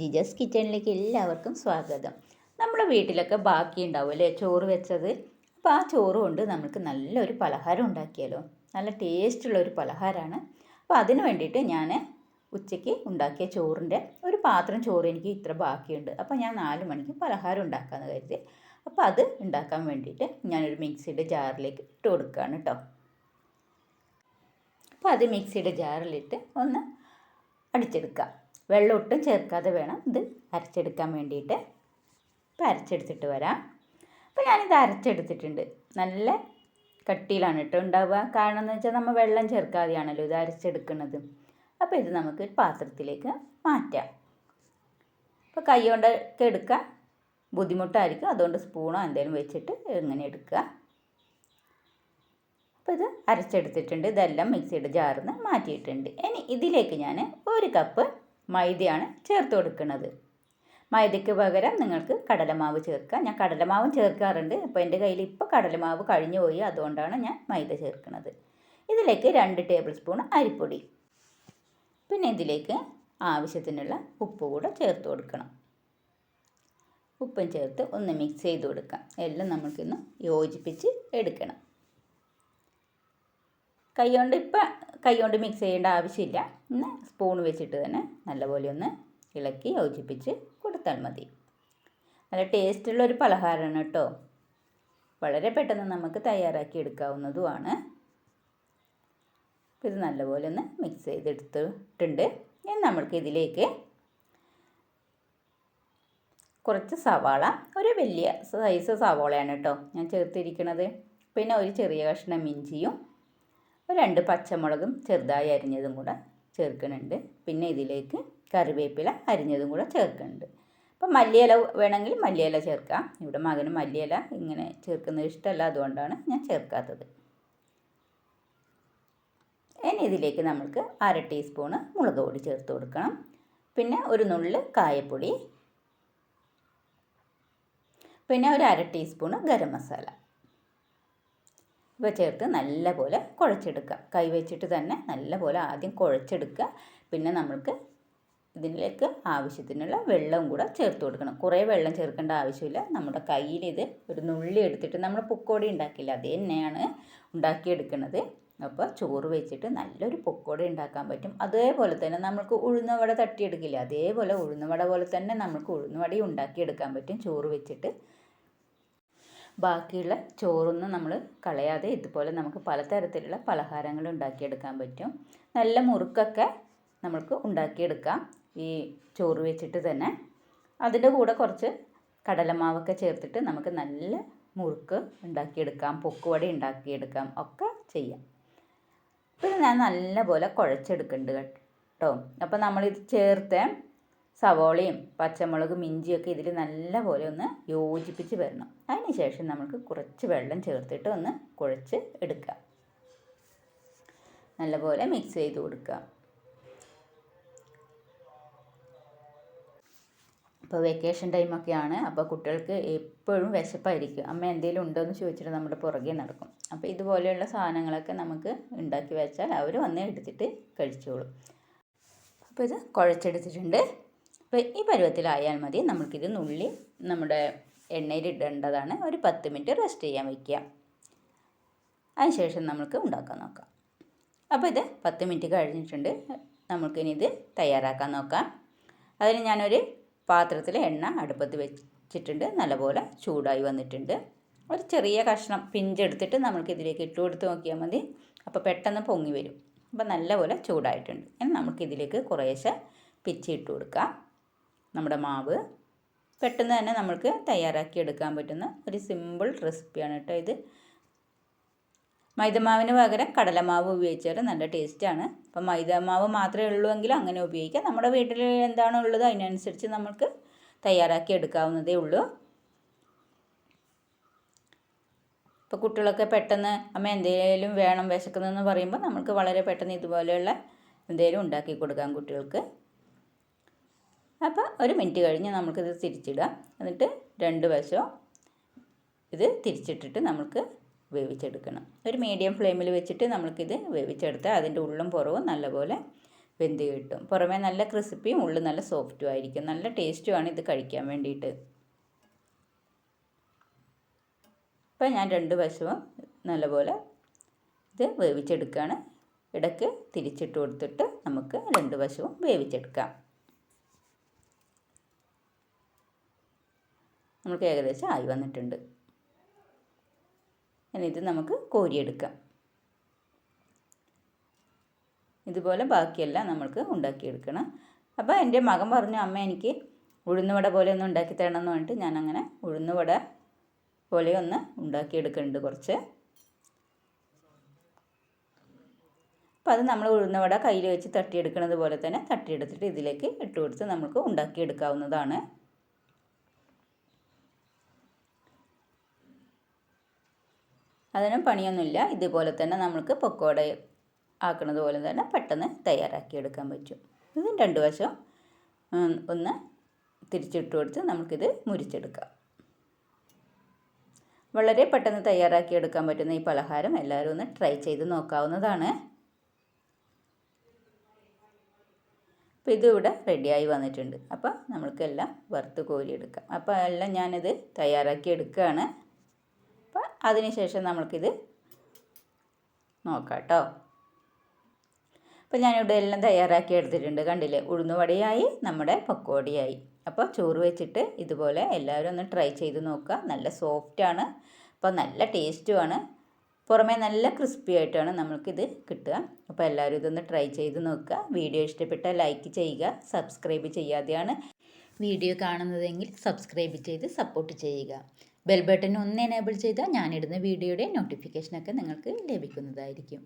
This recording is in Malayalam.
ജിജസ് കിച്ചണിലേക്ക് എല്ലാവർക്കും സ്വാഗതം. നമ്മുടെ വീട്ടിലൊക്കെ ബാക്കി ഉണ്ടാവും അല്ലേ? ചോറ് വെച്ചത്. അപ്പോൾ ആ ചോറ് കൊണ്ട് നമുക്ക് നല്ലൊരു പലഹാരം ഉണ്ടാക്കിയാലോ? നല്ല ടേസ്റ്റുള്ള ഒരു പലഹാരമാണ് അപ്പോൾ അതിന് വേണ്ടിയിട്ട് ഞാൻ ഉച്ചയ്ക്ക് ഉണ്ടാക്കിയ ചോറിന്റെ ഒരു പാത്രം ചോറ് എനിക്ക് ഇത്ര ബാക്കിയുണ്ട്. അപ്പോൾ ഞാൻ നാല് മണിക്ക് പലഹാരം ഉണ്ടാക്കാമെന്ന് കരുതി. അപ്പോൾ അത് ഉണ്ടാക്കാൻ വേണ്ടിയിട്ട് ഞാനൊരു മിക്സിയുടെ ജാറിലേക്ക് ഇട്ട് കൊടുക്കുകയാണ് കേട്ടോ അപ്പോൾ അത് മിക്സിയുടെ ജാറിലിട്ട് ഒന്ന് അടിച്ചെടുക്കുക വെള്ളം ഒട്ടും ചേർക്കാതെ വേണം ഇത് അരച്ചെടുക്കാൻ വേണ്ടിയിട്ട്. ഇപ്പോൾ അരച്ചെടുത്തിട്ട് വരാം. അപ്പോൾ ഞാനിത് അരച്ചെടുത്തിട്ടുണ്ട്. നല്ല കട്ടിയിലാണ് കേട്ടോ ഉണ്ടാവുക. കാരണം എന്ന് വെച്ചാൽ നമ്മൾ വെള്ളം ചേർക്കാതെയാണല്ലോ ഇത് അരച്ചെടുക്കുന്നത്. അപ്പോൾ ഇത് നമുക്ക് പാത്രത്തിലേക്ക് മാറ്റാം. അപ്പോൾ കൈ കൊണ്ടൊക്കെ എടുക്കുക. ബുദ്ധിമുട്ടായിരിക്കും. അതുകൊണ്ട് സ്പൂണോ എന്തെങ്കിലും വെച്ചിട്ട് ഇങ്ങനെ എടുക്കുക. അപ്പോൾ ഇത് അരച്ചെടുത്തിട്ടുണ്ട്. ഇതെല്ലാം മിക്സിയുടെ ജാറിൽ നിന്ന് മാറ്റിയിട്ടുണ്ട്. ഇനി ഇതിലേക്ക് ഞാൻ ഒരു കപ്പ് മൈദയാണ് ചേർത്ത് കൊടുക്കുന്നത്. മൈദയ്ക്ക് പകരം നിങ്ങൾക്ക് കടലമാവ് ചേർക്കാം. ഞാൻ കടലമാവും ചേർക്കാറുണ്ട്. അപ്പോൾ എന്റെ കയ്യിൽ ഇപ്പോൾ കടലമാവ് കഴിഞ്ഞു പോയി. അതുകൊണ്ടാണ് ഞാൻ മൈദ ചേർക്കുന്നത്. ഇതിലേക്ക് രണ്ട് ടേബിൾ സ്പൂൺ അരിപ്പൊടി. പിന്നെ ഇതിലേക്ക് ആവശ്യത്തിനുള്ള ഉപ്പ് കൂടെ ചേർത്ത് കൊടുക്കണം. ഉപ്പും ചേർത്ത് ഒന്ന് മിക്സ് ചെയ്ത് കൊടുക്കാം. എല്ലാം നമുക്കിന്ന് യോജിപ്പിച്ച് എടുക്കണം. കൈകൊണ്ട് ഇപ്പം കൈകൊണ്ട് മിക്സ് ചെയ്യേണ്ട ആവശ്യമില്ല. ഒന്ന് സ്പൂൺ വെച്ചിട്ട് തന്നെ നല്ലപോലെ ഒന്ന് ഇളക്കി യോജിപ്പിച്ച് കൊടുത്താൽ മതി. നല്ല ടേസ്റ്റുള്ള ഒരു പലഹാരമാണ് കേട്ടോ. വളരെ പെട്ടെന്ന് നമുക്ക് തയ്യാറാക്കി എടുക്കാവുന്നതുമാണ്. ഇത് നല്ലപോലെ ഒന്ന് മിക്സ് ചെയ്തെടുത്തിട്ടുണ്ട്. ഇനി നമ്മൾക്ക് ഇതിലേക്ക് കുറച്ച് സവാള ഒരു വലിയ സൈസ് സവാളയാണ് കേട്ടോ ഞാൻ ചേർത്തിരിക്കുന്നത് പിന്നെ ഒരു ചെറിയ കഷ്ണം ഇഞ്ചിയും രണ്ട് പച്ചമുളകും ചെറുതായി അരിഞ്ഞതും കൂടെ ചേർക്കുന്നുണ്ട്. പിന്നെ ഇതിലേക്ക് കറിവേപ്പില അരിഞ്ഞതും കൂടെ ചേർക്കുന്നുണ്ട്. അപ്പം മല്ലിയില വേണമെങ്കിൽ മല്ലിയില ചേർക്കാം. ഇവിടെ മകന് മല്ലിയില ഇങ്ങനെ ചേർക്കുന്നത് ഇഷ്ടമല്ല അതുകൊണ്ടാണ് ഞാൻ ചേർക്കാത്തത്. ഇനി ഇതിലേക്ക് നമുക്ക് അര ടീസ്പൂണ് മുളക് പൊടി ചേർത്ത് കൊടുക്കണം. പിന്നെ ഒരു നുള്ളിൽ കായപ്പൊടി. പിന്നെ ഒരു അര ടീസ്പൂണ് ഗരം മസാല. ഇവ ചേർത്ത് നല്ലപോലെ കുഴച്ചെടുക്കുക. കൈ വെച്ചിട്ട് തന്നെ നല്ലപോലെ ആദ്യം കുഴച്ചെടുക്കുക. പിന്നെ നമ്മൾക്ക് ഇതിലേക്ക് ആവശ്യത്തിനുള്ള വെള്ളം കൂടെ ചേർത്ത് കൊടുക്കണം. കുറേ വെള്ളം ചേർക്കേണ്ട ആവശ്യമില്ല. നമ്മുടെ കയ്യിൽ ഇത് ഒരു നുള്ളി എടുത്തിട്ട് നമ്മൾ പൊക്കോടി ഉണ്ടാക്കില്ല. അത് തന്നെയാണ് ഉണ്ടാക്കിയെടുക്കുന്നത്. അപ്പോൾ ചോറ് വെച്ചിട്ട് നല്ലൊരു പൊക്കോടി ഉണ്ടാക്കാൻ പറ്റും. അതേപോലെ തന്നെ നമുക്ക് ഉഴുന്നവട തട്ടിയെടുക്കില്ല. അതേപോലെ ഉഴുന്നവട പോലെ തന്നെ നമുക്ക് ഉഴുന്നവടയും ഉണ്ടാക്കിയെടുക്കാൻ പറ്റും. ചോറ് വെച്ചിട്ട് ബാക്കിയുള്ള ചോറൊന്നും നമ്മൾ കളയാതെ ഇതുപോലെ നമുക്ക് പലതരത്തിലുള്ള പലഹാരങ്ങൾ ഉണ്ടാക്കിയെടുക്കാൻ പറ്റും. നല്ല മുറുക്കൊക്കെ നമുക്ക് ഉണ്ടാക്കിയെടുക്കാം. ഈ ചോറ് വെച്ചിട്ട് തന്നെ. അതിന്റെ കൂടെ കുറച്ച് കടലമാവൊക്കെ ചേർത്തിട്ട് നമുക്ക് നല്ല മുറുക്ക് ഉണ്ടാക്കിയെടുക്കാം. പൊക്കുവട ഉണ്ടാക്കിയെടുക്കാം. ഒക്കെ ചെയ്യാം. പിന്നെ ഞാൻ നല്ലപോലെ കുഴച്ചെടുക്കുന്നുണ്ട് കേട്ടോ. അപ്പോൾ നമ്മളിത് ചേർത്ത് സവോളയും പച്ചമുളകും ഇഞ്ചിയൊക്കെ ഇതിൽ നല്ലപോലെ ഒന്ന് യോജിപ്പിച്ച് വരണം. അതിനുശേഷം നമുക്ക് കുറച്ച് വെള്ളം ചേർത്തിട്ട് ഒന്ന് കുഴച്ച് എടുക്കുക നല്ലപോലെ മിക്സ് ചെയ്ത് കൊടുക്കുക ഇപ്പോൾ വെക്കേഷൻ ടൈമൊക്കെയാണ് അപ്പോൾ കുട്ടികൾക്ക് എപ്പോഴും വിശപ്പായിരിക്കും. അമ്മ എന്തെങ്കിലും ഉണ്ടോ എന്ന് ചോദിച്ചിട്ട് നമ്മുടെ പുറകെ നടക്കും. അപ്പോൾ ഇതുപോലെയുള്ള സാധനങ്ങളൊക്കെ നമുക്ക് ഉണ്ടാക്കി വെച്ചാൽ അവർ വന്ന് എടുത്തിട്ട് കഴിച്ചോളും. അപ്പോൾ ഇത് കുഴച്ചെടുത്തിട്ടുണ്ട്. അപ്പോൾ ഈ പരുവത്തിലായാൽ മതി. നമുക്കിത് നുള്ളി നമ്മുടെ എണ്ണയിൽ ഇടേണ്ടതാണ് ഒരു പത്ത് മിനിറ്റ് റെസ്റ്റ് ചെയ്യാൻ വയ്ക്കുക അതിനുശേഷം നമുക്ക് ഉണ്ടാക്കാൻ നോക്കാം. അപ്പോൾ ഇത് പത്ത് മിനിറ്റ് കഴിഞ്ഞിട്ടുണ്ട്. നമുക്കിനി ഇത് തയ്യാറാക്കാൻ നോക്കാം. അതിന് ഞാനൊരു പാത്രത്തിൽ എണ്ണ അടുപ്പത്ത് വെച്ചിട്ടുണ്ട്. നല്ലപോലെ ചൂടായി വന്നിട്ടുണ്ട്. ഒരു ചെറിയ കഷ്ണം പിഞ്ചെടുത്തിട്ട് നമുക്കിതിലേക്ക് ഇട്ട് കൊടുത്ത് നോക്കിയാൽ മതി. അപ്പോൾ പെട്ടെന്ന് പൊങ്ങി വരും. അപ്പോൾ നല്ലപോലെ ചൂടായിട്ടുണ്ട്. ഇനി നമുക്കിതിലേക്ക് കുറേശ്ശെ പിച്ചിട്ട് കൊടുക്കാം. നമ്മുടെ മാവ് പെട്ടെന്ന് തന്നെ നമുക്ക് തയ്യാറാക്കി എടുക്കാൻ പറ്റുന്ന ഒരു സിമ്പിൾ റെസിപ്പിയാണ് കേട്ടോ ഇത്. മൈദമാവിന് പകരം കടലമാവ് ഉപയോഗിച്ചാൽ നല്ല ടേസ്റ്റാണ് അപ്പം മൈദമാവ് മാത്രമേ ഉള്ളൂ എങ്കിൽ അങ്ങനെ ഉപയോഗിക്കാം. നമ്മുടെ വീട്ടിൽ എന്താണോ ഉള്ളത് അതിനനുസരിച്ച് നമുക്ക് തയ്യാറാക്കി എടുക്കാവുന്നതേ ഉള്ളൂ. ഇപ്പോൾ കുട്ടികളൊക്കെ പെട്ടെന്ന് അമ്മ എന്തെങ്കിലും വേണം വിശക്കുന്നതെന്ന് പറയുമ്പോൾ നമുക്ക് വളരെ പെട്ടെന്ന് ഇതുപോലെയുള്ള എന്തെങ്കിലും ഉണ്ടാക്കി കൊടുക്കാം കുട്ടികൾക്ക്. അപ്പോൾ ഒരു മിനിറ്റ് കഴിഞ്ഞ് നമുക്കിത് തിരിച്ചിടുക. എന്നിട്ട് രണ്ട് വശവും ഇത് തിരിച്ചിട്ടിട്ട് നമുക്ക് വേവിച്ചെടുക്കണം. ഒരു മീഡിയം ഫ്ലെയിമിൽ വെച്ചിട്ട് നമുക്കിത് വേവിച്ചെടുത്താൽ അതിന്റെ ഉള്ളും പുറവും നല്ലപോലെ വെന്ത് കിട്ടും. പുറമേ നല്ല ക്രിസ്പിയും ഉള്ളും നല്ല സോഫ്റ്റും ആയിരിക്കും. നല്ല ടേസ്റ്റുമാണ് ഇത് കഴിക്കാൻ വേണ്ടിയിട്ട്. ഇപ്പം ഞാൻ രണ്ട് വശവും നല്ലപോലെ ഇത് വേവിച്ചെടുക്കുകയാണ്. ഇടയ്ക്ക് തിരിച്ചിട്ട് കൊടുത്തിട്ട് നമുക്ക് രണ്ട് വശവും വേവിച്ചെടുക്കാം. നമുക്ക് ഏകദേശം ആയി വന്നിട്ടുണ്ട്. ഇനി ഇത് നമുക്ക് കോരിയെടുക്കാം. ഇതുപോലെ ബാക്കിയെല്ലാം നമ്മൾക്ക് ഉണ്ടാക്കിയെടുക്കണം. അപ്പോൾ എന്റെ മകൻ പറഞ്ഞു അമ്മ എനിക്ക് ഉഴുന്നുവട പോലെ ഒന്ന് ഉണ്ടാക്കി തരണം എന്ന് പറഞ്ഞിട്ട് ഞാൻ അങ്ങനെ ഉഴുന്നുവട പോലെ ഒന്ന് ഉണ്ടാക്കിയെടുക്കുന്നുണ്ട് കുറച്ച്. അപ്പോൾ അത് നമ്മൾ ഉഴുന്നുവട കയ്യിൽ വെച്ച് തട്ടിയെടുക്കുന്നത് പോലെ തന്നെ തട്ടിയെടുത്തിട്ട് ഇതിലേക്ക് ഇട്ട് കൊടുത്ത് നമുക്ക് ഉണ്ടാക്കിയെടുക്കാവുന്നതാണ്. അതിനും പണിയൊന്നുമില്ല. ഇതുപോലെ തന്നെ നമുക്ക് പൊക്കോട ആക്കുന്നത് പോലെ തന്നെ പെട്ടെന്ന് തയ്യാറാക്കി എടുക്കാൻ പറ്റും. ഇത് രണ്ട് വശം ഒന്ന് തിരിച്ചിട്ട് കൊടുത്ത് നമുക്കിത് മുരിച്ചെടുക്കാം. വളരെ പെട്ടെന്ന് തയ്യാറാക്കി എടുക്കാൻ പറ്റുന്ന ഈ പലഹാരം എല്ലാവരും ഒന്ന് ട്രൈ ചെയ്ത് നോക്കാവുന്നതാണ്. അപ്പോൾ ഇതിവിടെ റെഡിയായി വന്നിട്ടുണ്ട്. അപ്പോൾ നമ്മൾക്കെല്ലാം വറുത്ത് കോരിയെടുക്കാം. അപ്പോൾ എല്ലാം ഞാനിത് തയ്യാറാക്കി എടുക്കുകയാണ് അതിനുശേഷം നമ്മൾക്കിത് നോക്കാം കേട്ടോ അപ്പോൾ ഞാനിവിടെ എല്ലാം തയ്യാറാക്കി എടുത്തിട്ടുണ്ട്. കണ്ടില്ലേ? ഉഴുന്നുവടയായി നമ്മുടെ പക്കോടിയായി. അപ്പോൾ ചോറ് വെച്ചിട്ട് ഇതുപോലെ എല്ലാവരും ഒന്ന് ട്രൈ ചെയ്ത് നോക്കുക. നല്ല സോഫ്റ്റാണ്. അപ്പോൾ നല്ല ടേസ്റ്റുമാണ്. പുറമേ നല്ല ക്രിസ്പി ആയിട്ടാണ് നമ്മൾക്കിത് കിട്ടുക. അപ്പോൾ എല്ലാവരും ഇതൊന്ന് ട്രൈ ചെയ്ത് നോക്കുക. വീഡിയോ ഇഷ്ടപ്പെട്ടാൽ ലൈക്ക് ചെയ്യുക. സബ്സ്ക്രൈബ് ചെയ്യാതെയാണ് വീഡിയോ കാണുന്നതെങ്കിൽ സബ്സ്ക്രൈബ് ചെയ്ത് സപ്പോർട്ട് ചെയ്യുക. ബെൽ ബട്ടൺ ഒന്ന് എനേബിൾ ചെയ്താൽ ഞാനിടുന്ന വീഡിയോയുടെ നോട്ടിഫിക്കേഷനൊക്കെ നിങ്ങൾക്ക് ലഭിക്കുന്നതായിരിക്കും.